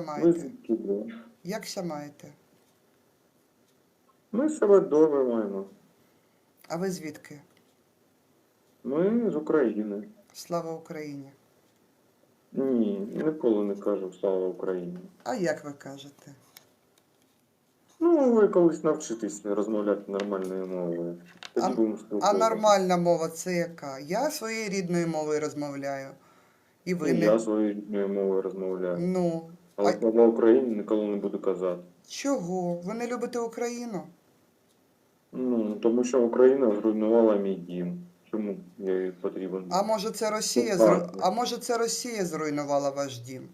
маєте? звідки були? Як ся маєте? Ми себе добре маємо. А ви звідки? Ми з України. Слава Україні! Ні, ніколи не кажу слава Україні. А як ви кажете? Ну, ви колись навчитесь розмовляти нормальною мовою. А- А нормальна мова це яка? Я своєю рідною мовою розмовляю. І ви І не. я своєю рідною мовою розмовляю. Ну, Але а- слава Україні ніколи не буду казати. чого? Ви не любите Україну? Ну, тому що Україна зруйнувала мій дім. Чому я їй потрібен? А може це Росія Ну, зру... А може це Росія зруйнувала ваш дім?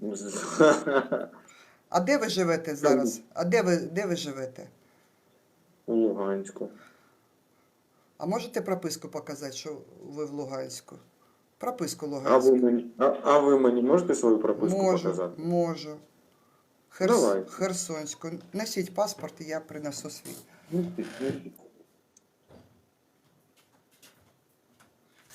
А де ви живете зараз? А де ви, де ви живете? У Луганську. А можете прописку показати, що ви в Луганську? Прописку А Луганську. ви мені, а, а ви мені можете свою прописку Можу, показати? можу. Херс... Давай. Херсонську. Несіть паспорт, і я принесу свій. Несіть, несіть.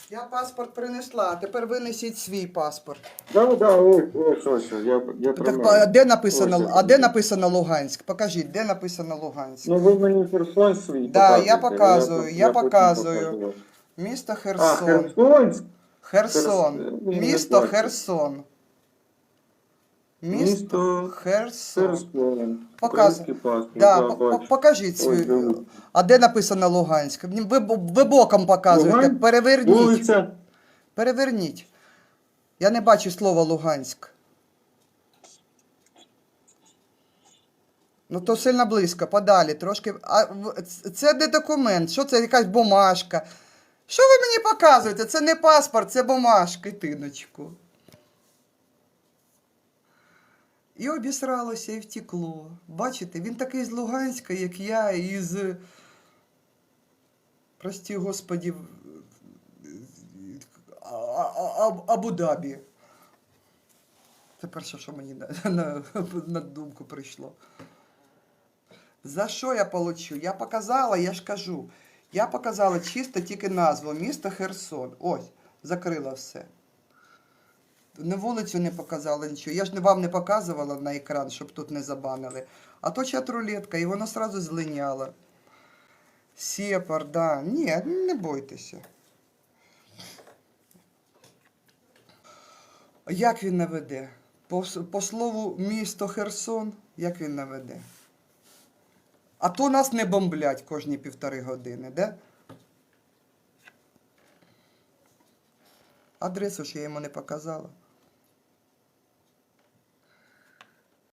Я паспорт принесла, а тепер ви несіть свій паспорт. Да, да, ось, ось, ось, я, я Так, а де написано, Ось, а де написано Луганськ? Покажіть, де написано Луганськ? Ну ви мені Херсон свій Да, я показую, я потім показую. покажу. Місто А, Херсонськ? Херсон. Херс- Ні, не Місто. Херсон. Місто Місто Херсон. Херсон. Показуй. Український паспорт, Да, да, по- по- бачу. покажіть Ось, дивись. А де написано Луганськ? Ні, Ви, ви боком показуєте. Переверніть. Вулиця. Переверніть. Я не бачу слова Луганськ. Ну то сильно близько, подалі, трошки. А в- ц- це не документ, що це якась бумажка. Що ви мені показуєте? Це не паспорт, це бумажка, тиночку. І обісралося, і втекло. Бачите, він такий з Луганська, як я, із. Прості господі, Абу-Дабі. Це перше, що мені на, на, на думку прийшло. За що я получу? Я показала, я ж кажу. Я показала чисто тільки назву міста Херсон. Ось, закрила все. На вулицю не показала нічого. Я ж вам не показувала на екран, щоб тут не забанили. А то чат рулетка, і воно одразу злиняло. Сепар, да. Ні, не бойтеся. Як він наведе? По, по слову місто Херсон, як він наведе? А то нас не бомблять кожні півтори години, де? Адресу ж я йому не показала.